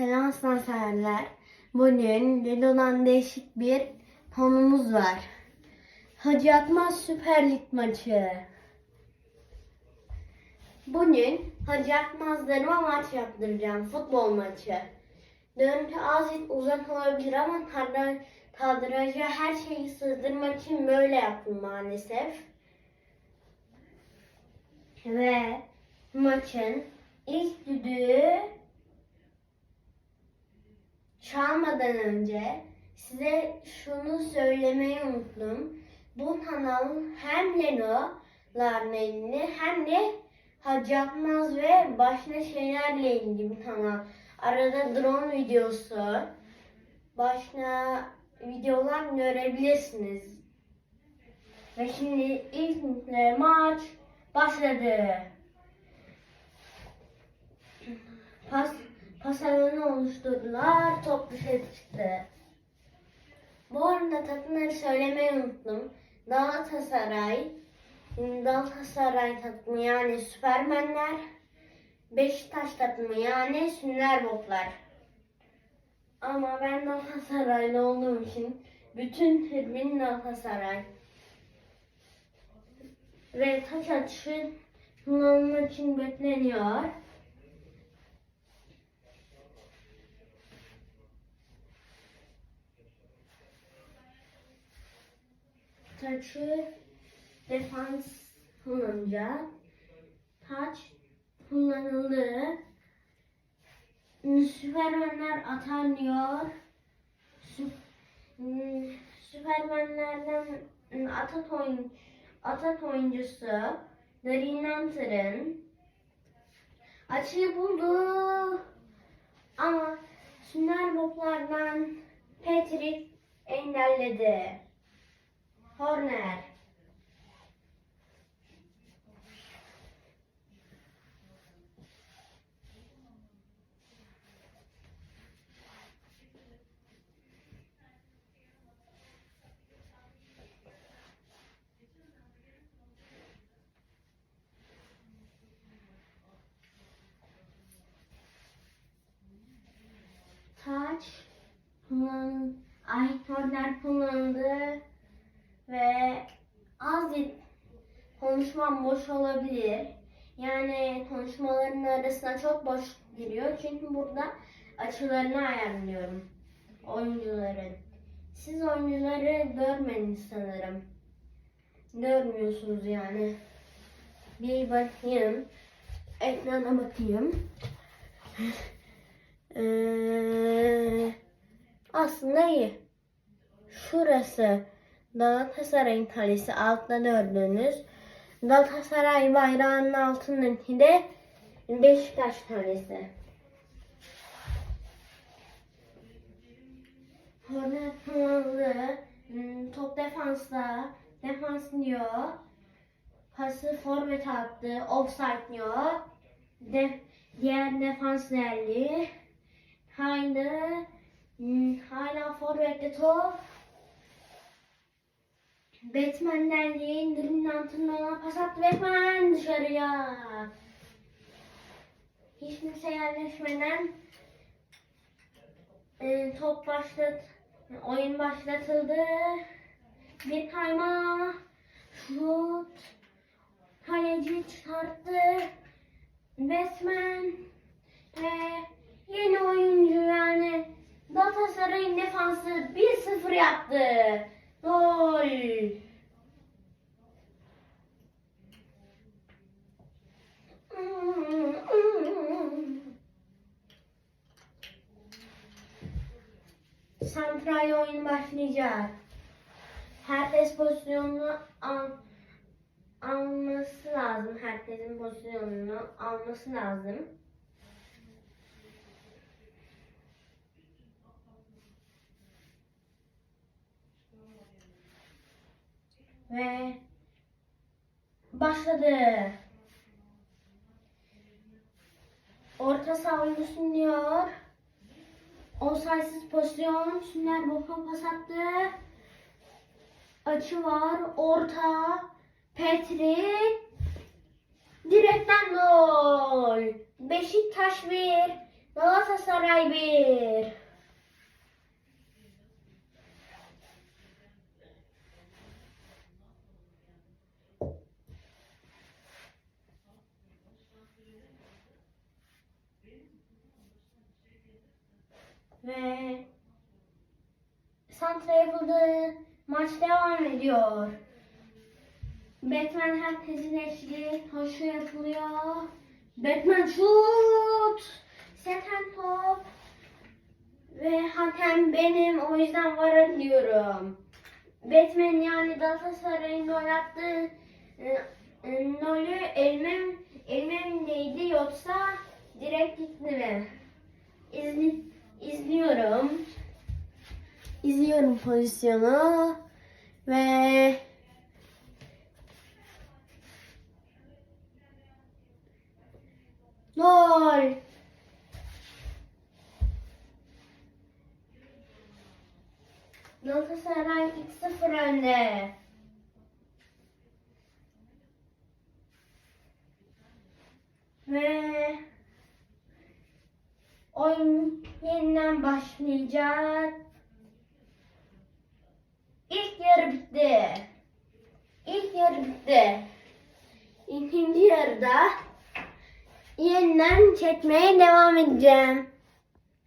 Selam aslan. Bugün Lido'dan değişik bir konumuz var. Hacı Akmaz Süper Lig maçı. Bugün Hacı Akmazlarıma maç yaptıracağım. Futbol maçı. Görüntü az uzak olabilir ama kadra- kadraja her şeyi sığdırmak için böyle yaptım maalesef. Ve maçın ilk düdüğü çalmadan önce size şunu söylemeyi unuttum. Bu kanal hem Leno'ların elini hem de Hacı Akmaz ve başka şeylerle ilgili bir kanal. Arada drone videosu, başka videolar görebilirsiniz. Ve şimdi ilk maç başladı. Pas, pas alanı oluşturdular. Top dışarı çıktı. Bu arada takımları söylemeyi unuttum. Galatasaray, Galatasaray takımı yani Süpermenler, Beşiktaş takımı yani Sünger Boblar. Ama ben Galatasaraylı olduğum için bütün tribün Galatasaray. Ve taş atışı kullanılmak için bekleniyor. Taçı defans kullanacak. Taç kullanıldı. Süpermenler atanıyor. Hmm, Süpermenlerden hmm, atak oyun atak oyuncusu Green Lantern açıyı buldu. Ama Sünger Bob'lardan Patrick engelledi. Horner. Taç kullan ay Horner kullandı ve az konuşmam boş olabilir. Yani konuşmaların arasına çok boş giriyor. Çünkü burada açılarını ayarlıyorum oyuncuların. Siz oyuncuları görmediniz sanırım. Görmüyorsunuz yani. Bir bakayım. Ekrana bakayım. Ee, aslında iyi. Şurası Galatasaray'ın kalesi altta gördüğünüz. Galatasaray bayrağının altındaki de Beşiktaş kalesi. Hornet kullanıldı. Hmm, Top defansta. Defans diyor. Pası forvet attı. Offside diyor. De, diğer defans geldi. Haydi. Hmm, Hala forvette top. Batman'den Green Lantern'a pas attı Batman dışarıya. Hiç kimse yerleşmeden e, top başlat, oyun başlatıldı. Bir kayma, şut, kaleci çıkarttı. Batman ve yeni oyuncu yani Galatasaray'ın defansı 1-0 yaptı. Gol. Santral oyun başlayacak. Herkes pozisyonunu al, alması lazım. Herkesin pozisyonunu alması lazım. Ve başladı. Orta saha oyuncusu diyor. Offside'siz pozisyon. Sünder Bofa pas attı. Açı var. Orta. Petri. Direkten gol. Beşiktaş 1. Galatasaray 1. Ve santra yapıldı. Maç devam ediyor. Batman herkesin eşli. Koşu yapılıyor. Batman şut. Seten top. Ve hakem benim. O yüzden varım diyorum. Batman yani Galatasaray'ın gol attığı e, e, golü elmem, elmemdeydi yoksa direkt gitti mi? İzli, izliyorum. İzliyorum pozisyonu ve gol. Galatasaray 2-0 önde. Ve oyun yeniden başlayacak. İlk yarı bitti. İlk yarı bitti. İkinci yarıda yeniden çekmeye devam edeceğim.